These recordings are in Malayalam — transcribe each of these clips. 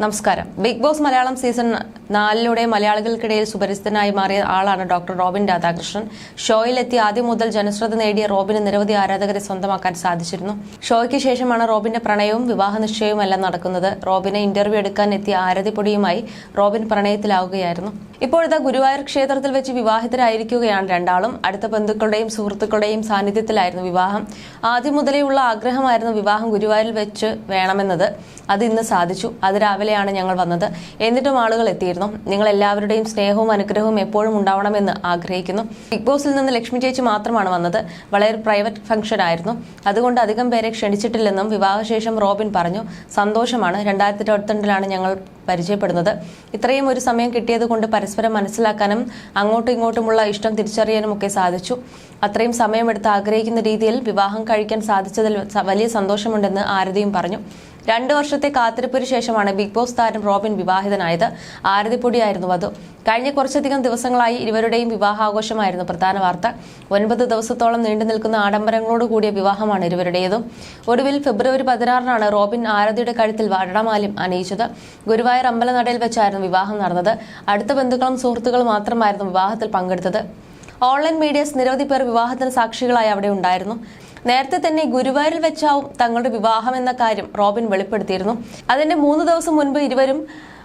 നമസ്കാരം. ബിഗ് ബോസ് മലയാളം സീസൺ നാലിലൂടെ മലയാളികൾക്കിടയിൽ സുപരിചിതനായി മാറിയ ആളാണ് ഡോക്ടർ റോബിൻ രാധാകൃഷ്ണൻ. ഷോയിലെത്തി ആദ്യം മുതൽ ജനശ്രദ്ധ നേടിയ റോബിന് നിരവധി ആരാധകരെ സ്വന്തമാക്കാൻ സാധിച്ചിരുന്നു. ഷോയ്ക്ക് ശേഷമാണ് റോബിന്റെ പ്രണയവും വിവാഹ നിശ്ചയവുമെല്ലാം നടക്കുന്നത്. റോബിനെ ഇന്റർവ്യൂ എടുക്കാൻ എത്തിയ ആരതിപ്പൊടിയുമായി റോബിൻ പ്രണയത്തിലാവുകയായിരുന്നു. ഇപ്പോഴത്തെ ഗുരുവായൂർ ക്ഷേത്രത്തിൽ വെച്ച് വിവാഹിതരായിരിക്കുകയാണ് രണ്ടാളും. അടുത്ത ബന്ധുക്കളുടെയും സുഹൃത്തുക്കളുടെയും സാന്നിധ്യത്തിലായിരുന്നു വിവാഹം. ആദ്യം മുതലേ ഉള്ള ആഗ്രഹമായിരുന്നു വിവാഹം ഗുരുവായൂരിൽ വെച്ച് വേണമെന്നത്. അത് ഇന്ന് സാധിച്ചു. അത് രാവിലെയാണ് ഞങ്ങൾ വന്നത്. എന്നിട്ടും ആളുകൾ എത്തിയിരുന്നു. നിങ്ങൾ എല്ലാവരുടെയും സ്നേഹവും അനുഗ്രഹവും എപ്പോഴും ഉണ്ടാവണമെന്ന് ആഗ്രഹിക്കുന്നു. ബിഗ് ബോസിൽ നിന്ന് ലക്ഷ്മി ചേച്ചി മാത്രമാണ് വന്നത്. വളരെ പ്രൈവറ്റ് ഫംഗ്ഷൻ ആയിരുന്നു. അതുകൊണ്ട് അധികം പേരെ ക്ഷണിച്ചിട്ടില്ലെന്നും വിവാഹശേഷം റോബിൻ പറഞ്ഞു. സന്തോഷമാണ്. രണ്ടായിരത്തി ഇരുപത്തിരണ്ടിലാണ് ഞങ്ങൾ പരിചയപ്പെടുന്നത്. ഇത്രയും ഒരു സമയം കിട്ടിയത് കൊണ്ട് പരസ്പരം മനസ്സിലാക്കാനും അങ്ങോട്ടും ഇങ്ങോട്ടുമുള്ള ഇഷ്ടം തിരിച്ചറിയാനും ഒക്കെ സാധിച്ചു. അത്രയും സമയമെടുത്ത് ആഗ്രഹിക്കുന്ന രീതിയിൽ വിവാഹം കഴിക്കാൻ സാധിച്ചതിൽ വലിയ സന്തോഷമുണ്ടെന്ന് ആരതിയും പറഞ്ഞു. രണ്ടു വർഷത്തെ കാത്തിരിപ്പിന് ശേഷമാണ് ബിഗ് ബോസ് താരം റോബിൻ വിവാഹിതനായത്. ആരതിപ്പൊടിയായിരുന്നു അത് കഴിഞ്ഞ കുറച്ചധികം ദിവസങ്ങളായി ഇരുവരുടെയും വിവാഹാഘോഷമായിരുന്നു പ്രധാന വാർത്ത. ഒൻപത് ദിവസത്തോളം നീണ്ടു നിൽക്കുന്ന ആഡംബരങ്ങളോട് കൂടിയ വിവാഹമാണ് ഇരുവരുടേതും. ഒടുവിൽ ഫെബ്രുവരി പതിനാറിനാണ് റോബിൻ ആരതിയുടെ കഴുത്തിൽ വടമാല്യം അണിയിച്ചത്. ഗുരുവായൂർ അമ്പലനടയിൽ വെച്ചായിരുന്നു വിവാഹം നടന്നത്. അടുത്ത ബന്ധുക്കളും സുഹൃത്തുക്കളും മാത്രമായിരുന്നു വിവാഹത്തിൽ പങ്കെടുത്തത്. ഓൺലൈൻ മീഡിയസ് നിരവധി പേർ വിവാഹത്തിന് സാക്ഷികളായി അവിടെ ഉണ്ടായിരുന്നു. നേരത്തെ തന്നെ ഗുരുവായൂരിൽ വെച്ചാവും തങ്ങളുടെ വിവാഹം എന്ന കാര്യം റോബിൻ വെളിപ്പെടുത്തിയിരുന്നു. അതിന്റെ മൂന്ന് ദിവസം മുൻപ് ഇരുവരും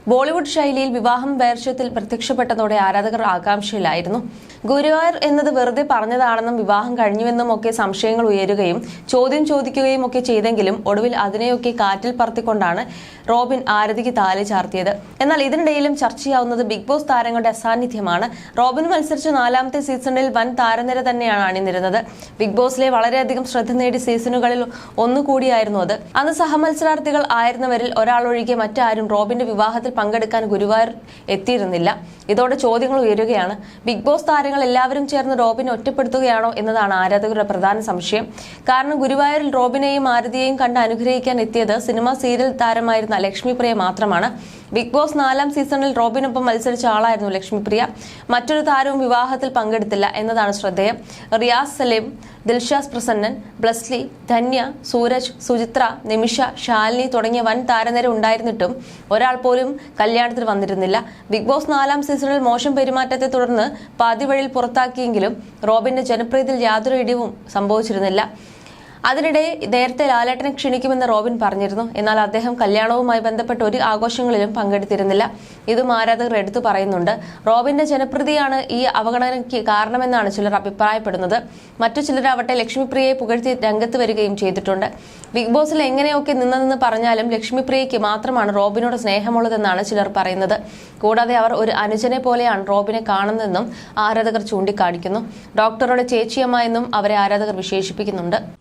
ബോളിവുഡ് ശൈലിയിൽ വിവാഹം വേർഷ്യത്തിൽ പ്രത്യക്ഷപ്പെട്ടതോടെ ആരാധകർ ആകാംക്ഷയിലായിരുന്നു. ഗുരുവായൂർ എന്നത് വെറുതെ പറഞ്ഞതാണെന്നും വിവാഹം കഴിഞ്ഞുവെന്നും ഒക്കെ സംശയങ്ങൾ ഉയരുകയും ചോദ്യം ചോദിക്കുകയും ഒക്കെ ചെയ്തെങ്കിലും ഒടുവിൽ അതിനെയൊക്കെ കാറ്റിൽ പറത്തിക്കൊണ്ടാണ് റോബിൻ ആരതിക്ക് താലി ചാർത്തിയത്. എന്നാൽ ഇതിനിടയിലും ചർച്ചയാവുന്നത് ബിഗ് ബോസ് താരങ്ങളുടെ അസാന്നിധ്യമാണ്. റോബിൻ മത്സരിച്ച നാലാമത്തെ സീസണിൽ വൻ താരനിര തന്നെയാണ് അണിനിരുന്നത്. ബിഗ് ബോസിലെ വളരെയധികം ശ്രദ്ധ നേടിയ സീസണുകളിൽ ഒന്നുകൂടിയായിരുന്നു അത്. അന്ന് സഹമത്സരാർത്ഥികൾ ആയിരുന്നവരിൽ ഒരാളൊഴികെ മറ്റാരും റോബിന്റെ വിവാഹത്തിൽ പങ്കെടുക്കാൻ ഗുരുവായൂർ എത്തിയിരുന്നില്ല. ഇതോടെ ചോദ്യങ്ങൾ ഉയരുകയാണ്. ബിഗ് ബോസ് താരങ്ങൾ എല്ലാവരും ചേർന്ന് റോബിനെ ഒറ്റപ്പെടുത്തുകയാണോ എന്നതാണ് ആരാധകരുടെ പ്രധാന സംശയം. കാരണം ഗുരുവായൂരിൽ റോബിനെയും ആരതിയെയും കണ്ട് അനുഗ്രഹിക്കാൻ എത്തിയത് സിനിമ സീരിയൽ താരമായിരുന്ന ലക്ഷ്മിപ്രിയ മാത്രമാണ്. ബിഗ് ബോസ് നാലാം സീസണിൽ റോബിനൊപ്പം മത്സരിച്ച ആളായിരുന്നു ലക്ഷ്മിപ്രിയ. മറ്റൊരു താരവും വിവാഹത്തിൽ പങ്കെടുത്തില്ല എന്നതാണ് ശ്രദ്ധേയം. റിയാസ് സലീം ദിൽഷാസ് പ്രസന്നൻ ബ്ലസ്ലി ധന്യ സൂരജ് സുചിത്ര നിമിഷ ശാലിനി തുടങ്ങിയ വൻ താരനിര ഉണ്ടായിരുന്നിട്ടും ഒരാൾ പോലും കല്യാണത്തിന് വന്നിരുന്നില്ല. ബിഗ് ബോസ് നാലാം സീസണിൽ മോശം പെരുമാറ്റത്തെ തുടർന്ന് പാതിവഴിയിൽ പുറത്താക്കിയെങ്കിലും റോബിന്റെ ജനപ്രീതിയിൽ യാതൊരു ഇടിവും സംഭവിച്ചിരുന്നില്ല. അതിനിടെ നേരത്തെ ലാലേട്ടനെ ക്ഷണിക്കുമെന്ന് റോബിൻ പറഞ്ഞിരുന്നു. എന്നാൽ അദ്ദേഹം കല്യാണവുമായി ബന്ധപ്പെട്ട് ഒരു ആഘോഷങ്ങളിലും പങ്കെടുത്തിരുന്നില്ല. ഇതും ആരാധകർ എടുത്തു പറയുന്നുണ്ട്. റോബിന്റെ ജനപ്രീതിയാണ് ഈ അവഗണനയ്ക്ക് കാരണമെന്നാണ് ചിലർ അഭിപ്രായപ്പെടുന്നത്. മറ്റു ചിലരാവട്ടെ ലക്ഷ്മിപ്രിയയെ പുകഴ്ത്തി രംഗത്ത് വരികയും ചെയ്തിട്ടുണ്ട്. ബിഗ് ബോസിൽ എങ്ങനെയൊക്കെ നിന്നതെന്ന് പറഞ്ഞാലും ലക്ഷ്മിപ്രിയയ്ക്ക് മാത്രമാണ് റോബിനോട് സ്നേഹമുള്ളതെന്നാണ് ചിലർ പറയുന്നത്. കൂടാതെ അവർ ഒരു അനുജനെ പോലെയാണ് റോബിനെ കാണുന്നതെന്നും ആരാധകർ ചൂണ്ടിക്കാണിക്കുന്നു. ഡോക്ടറുടെ ചേച്ചിയമ്മ എന്നും അവരെ ആരാധകർ വിശേഷിപ്പിക്കുന്നുണ്ട്.